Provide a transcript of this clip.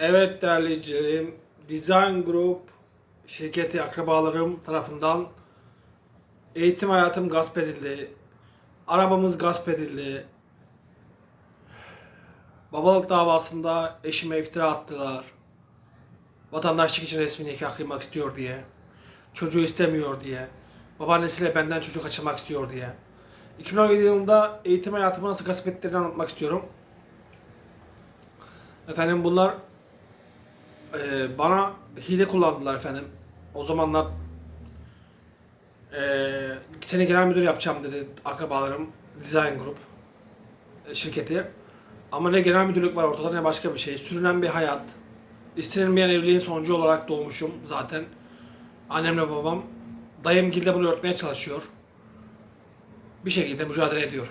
Evet değerli izleyicilerim, Design Group şirketi akrabalarım tarafından eğitim hayatım gasp edildi. Arabamız gasp edildi. Babalık davasında eşime iftira attılar. Vatandaşlık için resmi nikah kıymak istiyor diye. Çocuğu istemiyor diye. Babaannesiyle benden çocuk kaçırmak istiyor diye. 2017 yılında eğitim hayatımı nasıl gasp ettiklerini anlatmak istiyorum. Efendim bunlar ee, bana hile kullandılar efendim. O zamanlar ee, seni genel müdür yapacağım dedi akrabalarım. Design Group e, şirketi. Ama ne genel müdürlük var ortada ne başka bir şey. Sürünen bir hayat. İstenilmeyen evliliğin sonucu olarak doğmuşum zaten. Annemle babam. Dayım gilde bunu örtmeye çalışıyor. Bir şekilde mücadele ediyor.